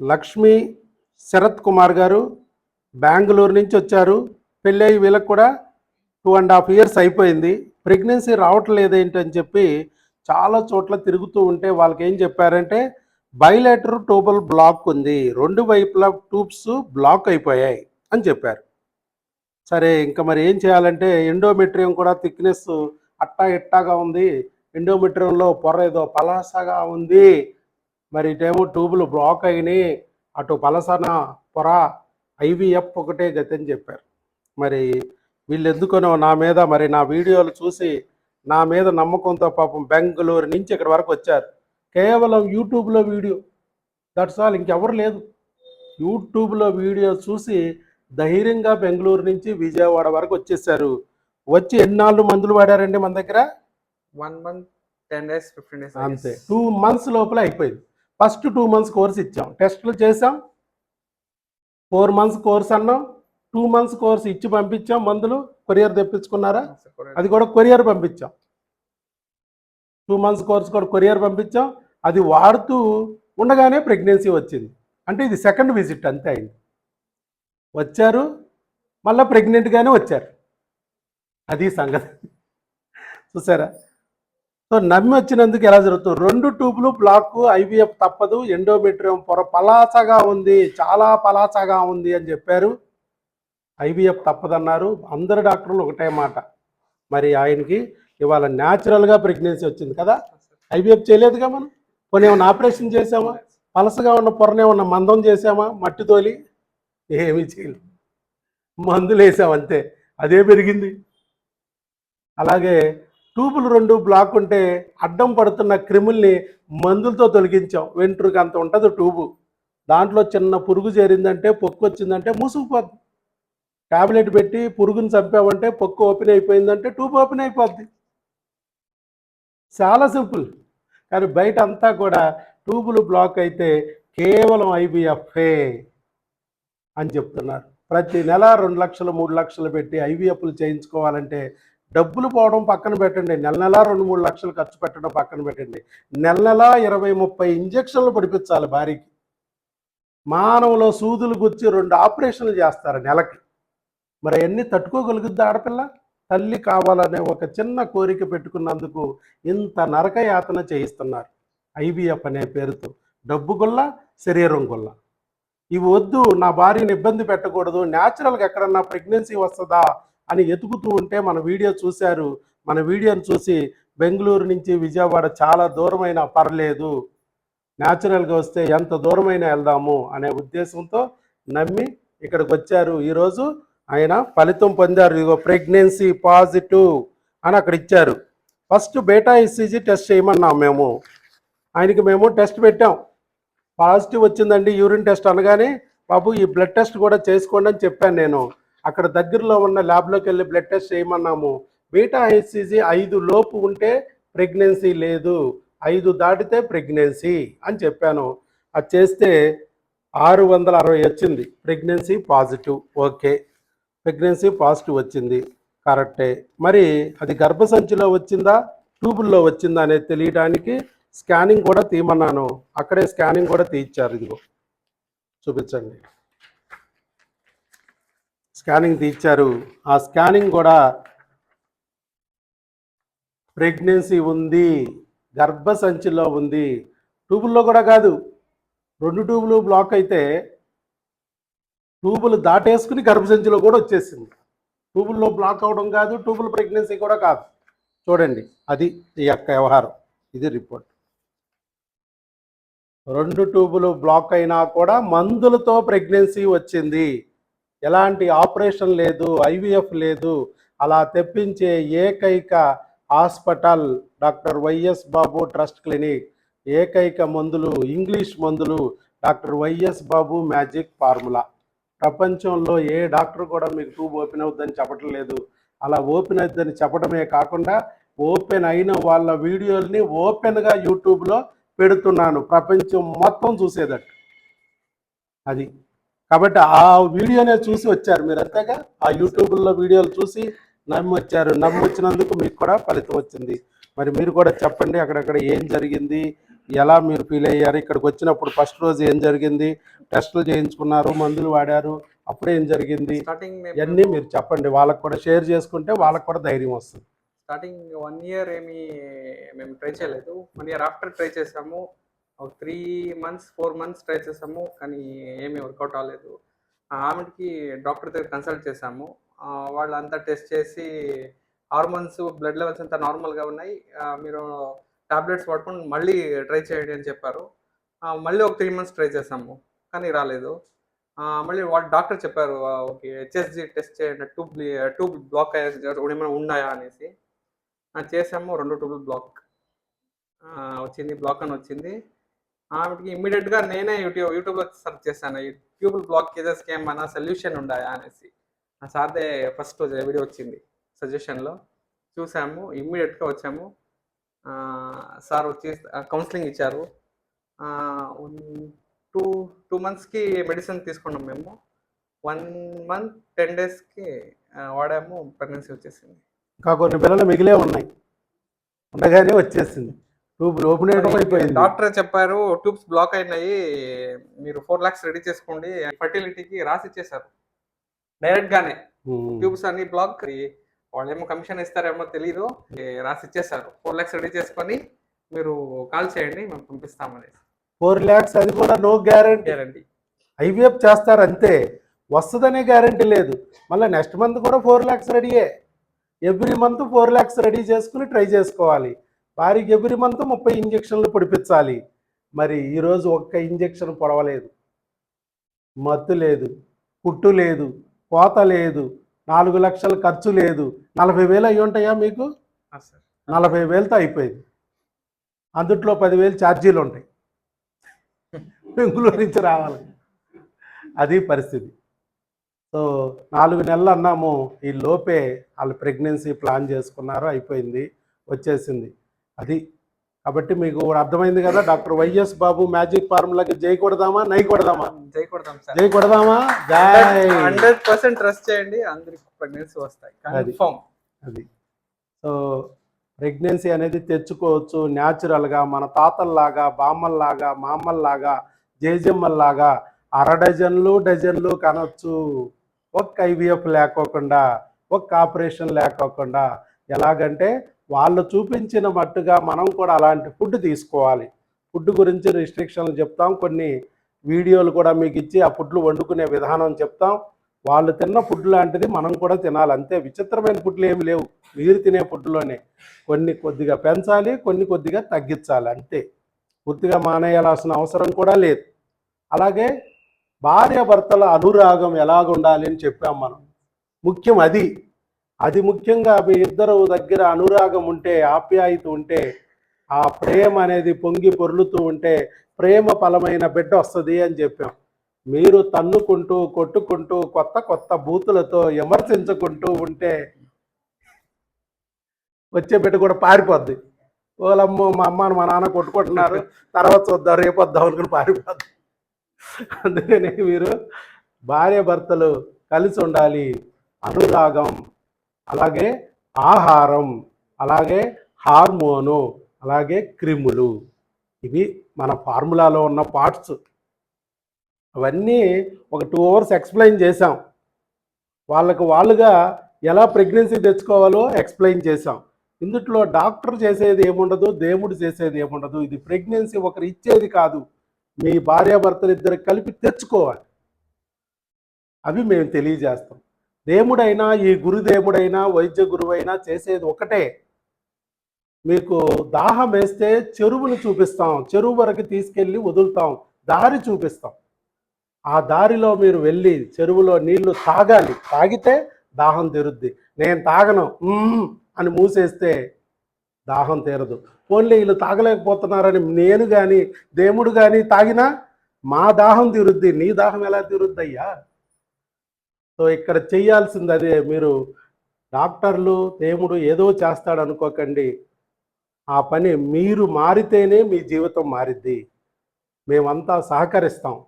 లక్ష్మి శరత్ కుమార్ గారు బెంగళూరు నుంచి వచ్చారు. పెళ్ళయి వీళ్ళకి కూడా టూ అండ్ హాఫ్ ఇయర్స్ అయిపోయింది. ప్రెగ్నెన్సీ రావట్లేదు ఏంటని చెప్పి చాలా చోట్ల తిరుగుతూ ఉంటే వాళ్ళకి ఏం చెప్పారంటే బైలేటర్ ట్యూబల్ బ్లాక్ ఉంది. రెండు వైపులా ట్యూబ్స్ బ్లాక్ అయిపోయాయి అని చెప్పారు. సరే ఇంకా మరి ఏం చేయాలంటే ఎండోమెట్రియం కూడా థిక్నెస్ అట్టా ఇట్టాగా ఉంది. ఎండోమెట్రియంలో పొర ఏదో పలాసగా ఉంది. మరి ఇటేమో ట్యూబులు బ్లాక్ అయినాయి. అటు పలసన పొర ఐవీఎఫ్ ఒకటే గతి అని చెప్పారు. మరి వీళ్ళు ఎందుకనో నా మీద మరి నా వీడియోలు చూసి నా మీద నమ్మకంతో పాపం బెంగళూరు నుంచి ఇక్కడ వరకు వచ్చారు. కేవలం యూట్యూబ్లో వీడియో. దట్స్ ఆల్ ఇంకెవరు లేదు. యూట్యూబ్లో వీడియో చూసి ధైర్యంగా బెంగళూరు నుంచి విజయవాడ వరకు వచ్చేసారు. వచ్చి ఎన్నాళ్ళు మందులు వాడారండి మన దగ్గర? One month ten days fifteen days అంతే. టూ మంత్స్ లోపల అయిపోయింది. ఫస్ట్ టూ మంత్స్ కోర్స్ ఇచ్చాం. టెస్టులు చేసాం ఫోర్ మంత్స్ కోర్స్ అన్నాం. టూ మంత్స్ కోర్స్ ఇచ్చి పంపించాం. మందులు కొరియర్ తెప్పించుకున్నారా? అది కూడా కొరియర్ పంపించాం. టూ మంత్స్ కోర్స్ కూడా కొరియర్ పంపించాం. అది వాడుతూ ఉండగానే ప్రెగ్నెన్సీ వచ్చింది. అంటే ఇది సెకండ్ విజిట్ అంతే అయింది. వచ్చారు. మళ్ళీ ప్రెగ్నెంట్గానే వచ్చారు. అది సంగతి. చూసారా? సో నమ్మి వచ్చినందుకు ఎలా జరుగుతుంది? రెండు ట్యూబ్లు బ్లాక్ ఐవీఎఫ్ తప్పదు ఎండోమెట్రియం పొర పలాసగా ఉంది చాలా పలాసగా ఉంది అని చెప్పారు. ఐవీఎఫ్ తప్పదన్నారు. అందరు డాక్టర్లు ఒకటే మాట. మరి ఆయనకి ఇవాళ న్యాచురల్గా ప్రెగ్నెన్సీ వచ్చింది కదా? ఐవీఎఫ్ చేయలేదుగా మనం? కొన్ని ఏమైనా ఆపరేషన్ చేసామా పలసగా ఉన్న పొరనే ఉన్న మందం చేసామా మట్టి తోలి? ఏమీ చేయలేదు. మందులు వేసాం అంతే. అదే పెరిగింది. అలాగే ట్యూబులు రెండు బ్లాక్ ఉంటే అడ్డం పడుతున్న క్రిముల్ని మందులతో తొలగించాం. వెంట్రుక అంత ఉంటుంది ట్యూబు. దాంట్లో చిన్న పురుగు చేరిందంటే పొక్కు వచ్చిందంటే మూసుకుపోద్ది. టాబ్లెట్ పెట్టి పురుగుని చంపామంటే పొక్కు ఓపెన్ అయిపోయిందంటే ట్యూబ్ ఓపెన్ అయిపోద్ది. చాలా సింపుల్. కానీ బయట అంతా కూడా ట్యూబులు బ్లాక్ అయితే కేవలం ఐబిఎఫ్ఏ అని చెప్తున్నారు. ప్రతి నెల రెండు లక్షలు మూడు లక్షలు పెట్టి ఐవీఎఫ్లు చేయించుకోవాలంటే డబ్బులు పోవడం పక్కన పెట్టండి. నెల నెల రెండు మూడు లక్షలు ఖర్చు పెట్టడం పక్కన పెట్టండి. నెల నెల ఇరవై ముప్పై ఇంజక్షన్లు పడిపించాలి భార్యకి మానవులో సూదులు గుచ్చి రెండు ఆపరేషన్లు చేస్తారు నెలకి. మరి అవన్నీ తట్టుకోగలుగుద్ది ఆడపిల్ల? తల్లి కావాలనే ఒక చిన్న కోరిక పెట్టుకున్నందుకు ఇంత నరక యాతన చేయిస్తున్నారు. ఐబిఎఫ్ అనే పేరుతో. డబ్బు గుల్ల శరీరం గుల్ల. ఇవి వద్దు నా భార్యని ఇబ్బంది పెట్టకూడదు. న్యాచురల్గా ఎక్కడన్నా ప్రెగ్నెన్సీ వస్తుందా? అని ఎతుకుతూ ఉంటే మన వీడియో చూశారు. మన వీడియోని చూసి బెంగళూరు నుంచి విజయవాడ చాలా దూరమైన పర్లేదు. న్యాచురల్గా వస్తే ఎంత దూరమైనా వెళ్దాము అనే ఉద్దేశంతో నమ్మి ఇక్కడికి వచ్చారు. ఈరోజు ఆయన ఫలితం పొందారు. ఇదిగో ప్రెగ్నెన్సీ పాజిటివ్ అని అక్కడ ఇచ్చారు. ఫస్ట్ బేటా ఈసీజీ టెస్ట్ చేయమన్నాం మేము. ఆయనకి మేము టెస్ట్ పెట్టాం. పాజిటివ్ వచ్చిందండి యూరిన్ టెస్ట్ అనగానే బాబు ఈ బ్లడ్ టెస్ట్ కూడా చేసుకోండి అని చెప్పాను నేను. అక్కడ దగ్గరలో ఉన్న ల్యాబ్లోకి వెళ్ళి బ్లడ్ టెస్ట్ చేయమన్నాము. బీటా ఐసీజీ ఐదు లోపు ఉంటే ప్రెగ్నెన్సీ లేదు. ఐదు దాటితే ప్రెగ్నెన్సీ అని చెప్పాను. అది చేస్తే ఆరు వందల అరవై వచ్చింది. Pregnancy positive. Okay. Pregnancy positive వచ్చింది. కరెక్టే. మరి అది గర్భసంచిలో వచ్చిందా? ట్యూబుల్లో వచ్చిందా అనేది తెలియడానికి స్కానింగ్ కూడా తీయమన్నాను. అక్కడే స్కానింగ్ కూడా తీయించారు. ఇదిగో. చూపించండి. స్కానింగ్ తీర్చారు. ఆ స్కానింగ్ కూడా ప్రెగ్నెన్సీ ఉంది గర్భసంచిలో ఉంది. ట్యూబుల్లో కూడా కాదు. రెండు ట్యూబులు బ్లాక్ అయితే ట్యూబులు దాటేసుకుని గర్భసంచిలో కూడా వచ్చేసింది. ట్యూబుల్లో బ్లాక్ అవడం కాదు ట్యూబుల్ ప్రెగ్నెన్సీ కూడా కాదు. చూడండి అది ఈ యొక్క వ్యవహారం. ఇది రిపోర్ట్. రెండు ట్యూబులు బ్లాక్ అయినా కూడా మందులతో ప్రెగ్నెన్సీ వచ్చింది. ఎలాంటి ఆపరేషన్ లేదు ఐవీఎఫ్ లేదు అలా తెప్పించే ఏకైక hospital doctor YS Babu trust clinic. ఏకైక మందులు ఇంగ్లీష్ మందులు doctor YS Babu magic formula. ప్రపంచంలో ఏ డాక్టర్ కూడా మీకు ట్యూబ్ ఓపెన్ అవుద్దని చెప్పటం లేదు. అలా ఓపెన్ అవుద్దని చెప్పడమే కాకుండా ఓపెన్ అయిన వాళ్ళ వీడియోల్ని ఓపెన్గా యూట్యూబ్లో పెడుతున్నాను. ప్రపంచం మొత్తం చూసేదట్టు. అది. కాబట్టి ఆ వీడియోనే చూసి వచ్చారు మీరు అంతేగా? ఆ యూట్యూబ్లో వీడియోలు చూసి నమ్మి వచ్చారు నమ్మి వచ్చినందుకు మీకు కూడా ఫలితం వచ్చింది. మరి మీరు కూడా చెప్పండి అక్కడక్కడ ఏం జరిగింది? ఎలా మీరు ఫీల్ అయ్యారు? ఇక్కడికి వచ్చినప్పుడు ఫస్ట్ రోజు ఏం జరిగింది? టెస్టులు చేయించుకున్నారు మందులు వాడారు అప్పుడు ఏం జరిగింది? స్టార్టింగ్ ఇవన్నీ మీరు చెప్పండి. వాళ్ళకు కూడా షేర్ చేసుకుంటే వాళ్ళకు కూడా ధైర్యం వస్తుంది. స్టార్టింగ్ వన్ ఇయర్ ఏమి మేము ట్రై చేయలేదు. వన్ ఇయర్ ఆఫ్టర్ ట్రై చేసాము. ఒక three months four months try చేసాము కానీ ఏమీ వర్కౌట్ అవ్వలేదు. ఆమెకి డాక్టర్ దగ్గర కన్సల్ట్ చేసాము. వాళ్ళంతా వాళ్ళు అంతా టెస్ట్ చేసి హార్మోన్స్ బ్లడ్ లెవెల్స్ అంతా నార్మల్గా ఉన్నాయి. మీరు టాబ్లెట్స్ వాడుకొని మళ్ళీ ట్రై చేయండి అని చెప్పారు. మళ్ళీ ఒక త్రీ మంత్స్ ట్రై చేసాము కానీ రాలేదు. మళ్ళీ వాళ్ళు డాక్టర్ చెప్పారు ఓకే హెచ్ఎస్జి టెస్ట్ చేయండి ట్యూబ్ ట్యూబ్ బ్లాక్ ఏమైనా ఉన్నాయా? అనేసి. చేసాము రెండు ట్యూబుల్ బ్లాక్ వచ్చింది బ్లాక్ అని వచ్చింది. ఆమెకి ఇమ్మీడియట్గా నేనే యూట్యూబ్ యూట్యూబ్లో సెర్చ్ చేశాను. ఈ ట్యూబుల్ బ్లాక్ కేజెస్కి ఏమైనా సొల్యూషన్ ఉండాయా అనేసి. ఆ సార్దే ఫస్ట్ వీడియో వచ్చింది సజెషన్లో. చూసాము ఇమ్మీడియట్గా వచ్చాము. సార్ వచ్చి కౌన్సిలింగ్ ఇచ్చారు. టూ టూ మంత్స్కి మెడిసిన్ తీసుకున్నాం మేము. వన్ మంత్ టెన్ డేస్కి వాడాము ప్రెగ్నెన్సీ వచ్చేసింది. కాకుండా కొన్ని పిల్లలు మిగిలే ఉన్నాయి. ఉండగానే వచ్చేసింది. ట్యూబ్ ఓపెన్ అయిపోయింది. డాక్టర్ చెప్పారు ట్యూబ్స్ బ్లాక్ అయినాయి మీరు ఫోర్ లాక్స్ రెడీ చేసుకోండి ఫర్టిలిటీకి రాసి ఇచ్చేసారు డైరెక్ట్ గానే. ట్యూబ్స్ అన్ని బ్లాక్ వాళ్ళు ఏమో కమిషన్ ఇస్తారేమో తెలీదు ఏ, రాసి ఇచ్చేసారు ఫోర్ లాక్స్ రెడీ చేసుకొని మీరు కాల్ చేయండి మేము పంపిస్తామని ఫోర్ ల్యాక్స్ అది కూడా నో గ్యారంటీ గ్యారంటీ ఐవీఎఫ్ చేస్తారు అంతే. వస్తుందనే గ్యారంటీ లేదు. మళ్ళీ నెక్స్ట్ మంత్ కూడా four lakhs రెడీయే every month four lakhs ready చేసుకుని ట్రై చేసుకోవాలి. వారికి ఎవ్రీ మంత్ ముప్పై ఇంజక్షన్లు పొడిపించాలి. మరి ఈరోజు ఒక్క ఇంజక్షన్ పొడవలేదు. మత్తు లేదు పుట్టు లేదు కోత లేదు నాలుగు లక్షల ఖర్చు లేదు. నలభై వేలు అయి ఉంటాయా మీకు? నలభై వేలతో అయిపోయింది. అందుట్లో పదివేలు ఛార్జీలు ఉంటాయి. బెంగుళూరు నుంచి రావాలి. అది పరిస్థితి. సో నాలుగు నెలలు అన్నాము. ఈ లోపే వాళ్ళు ప్రెగ్నెన్సీ ప్లాన్ చేసుకున్నారు అయిపోయింది వచ్చేసింది. అది. కాబట్టి మీకు అర్థమైంది కదా డాక్టర్ వైఎస్ బాబు మ్యాజిక్ ఫార్ములాకి జై కొడదామా నై కొడదామా? జై కొడతాం సార్. జై కొడదామా? జై. హండ్రెడ్ పర్సెంట్ ట్రస్ట్ చేయండి అందరికి ప్రెగ్నెన్సీ వస్తాయి. కన్ఫర్మ్ అది. సో ప్రెగ్నెన్సీ అనేది తెచ్చుకోవచ్చు న్యాచురల్గా మన తాతల్లాగా బామ్మల్లాగా మామల్లాగా జేజమ్మల్లాగా అర డజన్లు డజన్లు కనొచ్చు. ఒక్క ఐవీఎఫ్ లేకోకుండా ఒక్క ఆపరేషన్ లేకోకుండా ఎలాగంటే వాళ్ళు చూపించిన మట్టుగా మనం కూడా అలాంటి ఫుడ్ తీసుకోవాలి. ఫుడ్ గురించి రిస్ట్రిక్షన్లు చెప్తాం. కొన్ని వీడియోలు కూడా మీకు ఇచ్చి ఆ ఫుడ్లు వండుకునే విధానం చెప్తాం. వాళ్ళు తిన్న ఫుడ్ లాంటిది మనం కూడా తినాలి. అంతే విచిత్రమైన ఫుడ్లు ఏమి లేవు. మీరు తినే ఫుడ్లోనే కొన్ని కొద్దిగా పెంచాలి కొన్ని కొద్దిగా తగ్గించాలి. అంతే. పూర్తిగా మానేయాల్సిన అవసరం కూడా లేదు. అలాగే భార్యాభర్తల అనురాగం ఎలాగుండాలి అని చెప్పాం మనం. ముఖ్యం అది. అది ముఖ్యంగా మీ ఇద్దరు దగ్గర అనురాగం ఉంటే ఆప్యాయత ఉంటే ఆ ప్రేమ అనేది పొంగి పొర్లుతూ ఉంటే ప్రేమ ఫలమైన బిడ్డ వస్తుంది అని చెప్పాం. మీరు తన్నుకుంటూ కొట్టుకుంటూ కొత్త కొత్త బూతులతో విమర్శించుకుంటూ ఉంటే వచ్చే బిడ్డ కూడా పారిపోద్ది. వాళ్ళమ్మో మా అమ్మను మా నాన్న కొట్టుకుంటున్నారు. తర్వాత చూద్దాం రేపు వద్దాం అనుకుని పారిపోద్ది. అందుకని మీరు భార్య భర్తలు కలిసి ఉండాలి. అనురాగం అలాగే ఆహారం అలాగే హార్మోను అలాగే క్రిములు. ఇవి మన ఫార్ములాలో ఉన్న పార్ట్స్. అవన్నీ ఒక టూ అవర్స్ ఎక్స్ప్లెయిన్ చేసాం వాళ్ళకు వాళ్ళుగా ఎలా ప్రెగ్నెన్సీ తెచ్చుకోవాలో ఎక్స్ప్లెయిన్ చేసాం ఇందుట్లో డాక్టర్ చేసేది ఏముండదు దేవుడు చేసేది ఏముండదు. ఇది ప్రెగ్నెన్సీ ఒకరు ఇచ్చేది కాదు. మీ భార్యాభర్తలు ఇద్దరు కలిపి తెచ్చుకోవాలి. అవి మేము తెలియజేస్తాం. దేవుడైనా ఈ గురుదేవుడైనా వైద్య గురువైనా చేసేది ఒకటే. మీకు దాహం వేస్తే చెరువుని చూపిస్తాం. చెరువు వరకు తీసుకెళ్ళి వదులుతాం. దారి చూపిస్తాం. ఆ దారిలో మీరు వెళ్ళి చెరువులో నీళ్ళు తాగాలి. తాగితే దాహం తీరుద్ది. నేను తాగను. అని మూసేస్తే దాహం తీరదు. ఓన్లీ వీళ్ళు తాగలేకపోతున్నారని నేను కానీ దేవుడు కానీ తాగినా మా దాహం తీరుద్ది. నీ దాహం ఎలా తీరుద్దయ్యా? సో ఇక్కడ చేయాల్సింది అదే మీరు డాక్టర్లు దేవుడు ఏదో చేస్తాడు అనుకోకండి. ఆ పని మీరు మారితేనే మీ జీవితం మారిద్ది. మేమంతా సహకరిస్తాం.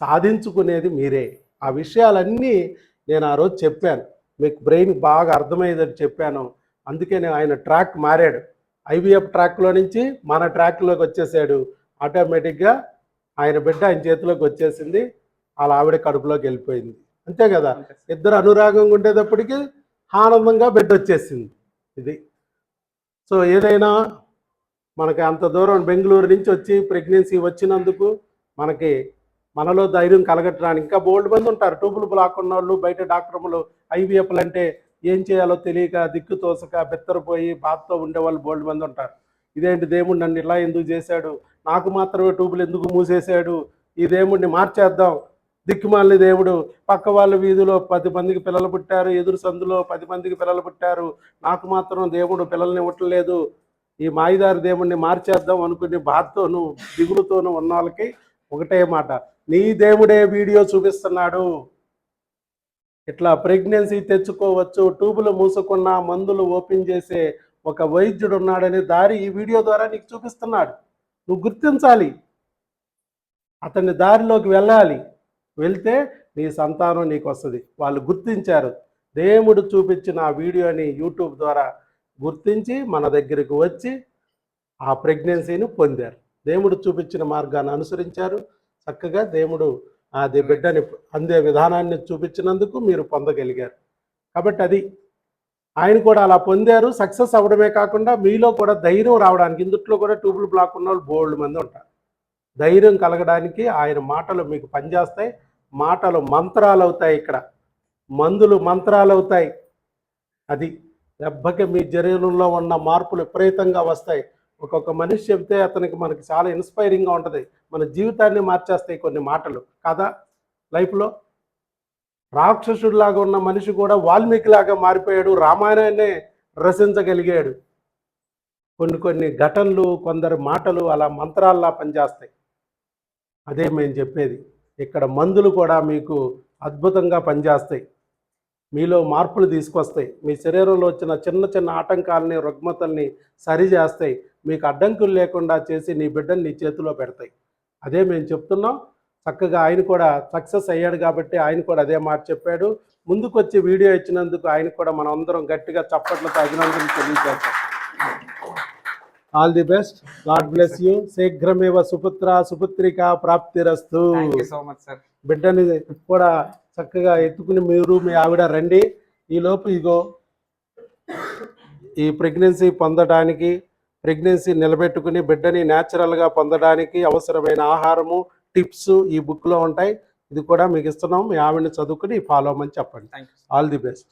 సాధించుకునేది మీరే. ఆ విషయాలన్నీ నేను ఆ రోజు చెప్పాను. మీకు బ్రెయిన్ బాగా అర్థమయ్యేదని చెప్పాను. అందుకే నేను ఆయన ట్రాక్ మారాడు. ఐవీఎఫ్ ట్రాక్లో నుంచి మన ట్రాక్లోకి వచ్చేసాడు. ఆటోమేటిక్గా ఆయన బిడ్డ ఆయన చేతిలోకి వచ్చేసింది. వాళ్ళ ఆవిడ కడుపులోకి వెళ్ళిపోయింది. అంతే కదా. ఇద్దరు అనురాగంగా ఉండేటప్పటికి ఆనందంగా బిడ్డ వచ్చేసింది ఇది. సో ఏదైనా మనకి అంత దూరం బెంగళూరు నుంచి వచ్చి ప్రెగ్నెన్సీ వచ్చినందుకు మనకి మనలో ధైర్యం కలగట్టడానికి ఇంకా బోల్డ్ మంది ఉంటారు. ట్యూబుల్ బ్లాక్ ఉన్న వాళ్ళు బయట డాక్టర్లు ఐవీఎఫ్లు అంటే ఏం చేయాలో తెలియక దిక్కు తోసక బెత్తరపోయి బాధతో ఉండేవాళ్ళు బోల్డ్ మంది ఉంటారు. ఇదేంటి దేవుడు నన్ను ఇలా ఎందుకు చేశాడు? నాకు మాత్రమే ట్యూబులు ఎందుకు మూసేశాడు? ఈ దేవుడిని మార్చేద్దాం. దిక్కుమాలిన దేవుడు. పక్క వాళ్ళ వీధిలో పది మందికి పిల్లలు పుట్టారు ఎదురు సందులో పది మందికి పిల్లలు పుట్టారు. నాకు మాత్రం దేవుడు పిల్లల్ని ఇవ్వట్లేదు. ఈ మాయిదారి దేవుణ్ణి మార్చేద్దాం అనుకునే బాధతోనూ దిగులుతోనూ ఉన్న వాళ్ళకి ఒకటే మాట. నీ దేవుడే వీడియో చూపిస్తున్నాడు. ఇట్లా ప్రెగ్నెన్సీ తెచ్చుకోవచ్చు ట్యూబులు మూసుకున్న మందులు ఓపెన్ చేసే ఒక వైద్యుడు ఉన్నాడని దారి ఈ వీడియో ద్వారా నీకు చూపిస్తున్నాడు. నువ్వు గుర్తించాలి. అతని దారిలోకి వెళ్ళాలి. వెళ్తే నీ సంతానం నీకు వస్తుంది వాళ్ళు గుర్తించారు. దేవుడు చూపించిన ఆ వీడియోని యూట్యూబ్ ద్వారా గుర్తించి మన దగ్గరికి వచ్చి ఆ ప్రెగ్నెన్సీని పొందారు. దేవుడు చూపించిన మార్గాన్ని అనుసరించారు. చక్కగా దేవుడు అది బిడ్డని అందే విధానాన్ని చూపించినందుకు మీరు పొందగలిగారు. కాబట్టి అది ఆయన కూడా అలా పొందారు. సక్సెస్ అవ్వడమే కాకుండా మీలో కూడా ధైర్యం రావడానికి ఇందుట్లో కూడా ట్యూబుల్ బ్లాక్ ఉన్న వాళ్ళు బోల్డ్ మంది ఉంటారు. ధైర్యం కలగడానికి ఆయన మాటలు మీకు పనిచేస్తాయి. మాటలు మంత్రాలు అవుతాయి ఇక్కడ. మందులు మంత్రాలు అవుతాయి అది దెబ్బకి మీ శరీరంలో ఉన్న మార్పులు విపరీతంగా వస్తాయి. ఒక్కొక్క మనిషి చెబితే అతనికి మనకి చాలా ఇన్స్పైరింగ్గా ఉంటుంది. మన జీవితాన్ని మార్చేస్తాయి కొన్ని మాటలు. కదా? లైఫ్లో రాక్షసుడిలాగా ఉన్న మనిషి కూడా వాల్మీకిలాగా మారిపోయాడు. రామాయణాన్ని రచించగలిగాడు. కొన్ని కొన్ని ఘటనలు కొందరు మాటలు అలా మంత్రాల్లా పనిచేస్తాయి. అదే మేము చెప్పేది. ఇక్కడ మందులు కూడా మీకు అద్భుతంగా పనిచేస్తాయి. మీలో మార్పులు తీసుకొస్తాయి. మీ శరీరంలో వచ్చిన చిన్న చిన్న ఆటంకాలని రుగ్మతల్ని సరిచేస్తాయి. మీకు అడ్డంకులు లేకుండా చేసి నీ బిడ్డని నీ చేతిలో పెడతాయి. అదే మేము చెప్తున్నాం. చక్కగా ఆయన కూడా సక్సెస్ అయ్యాడు కాబట్టి ఆయన కూడా అదే మాట చెప్పాడు. ముందుకు వచ్చి వీడియో ఇచ్చినందుకు ఆయన కూడా మనం అందరం గట్టిగా చప్పట్లతో అభినందనలు తెలియజేస్తాం. All the best God bless you శీఘ్రమేవ సుపుత్ర సుపుత్రిక ప్రాప్తిరస్తు. సో మచ్ సార్ బిడ్డని కూడా చక్కగా ఎత్తుకుని మీరు మీ ఆవిడ రండి. ఈలోపు ఇగో ఈ ప్రెగ్నెన్సీ పొందడానికి ప్రెగ్నెన్సీ నిలబెట్టుకుని బిడ్డని న్యాచురల్గా పొందడానికి అవసరమైన ఆహారము టిప్స్ ఈ బుక్లో ఉంటాయి. ఇది కూడా మీకు ఇస్తున్నాం. మీ ఆవిడని చదువుకుని ఫాలో అవ్వమని చెప్పండి. All the best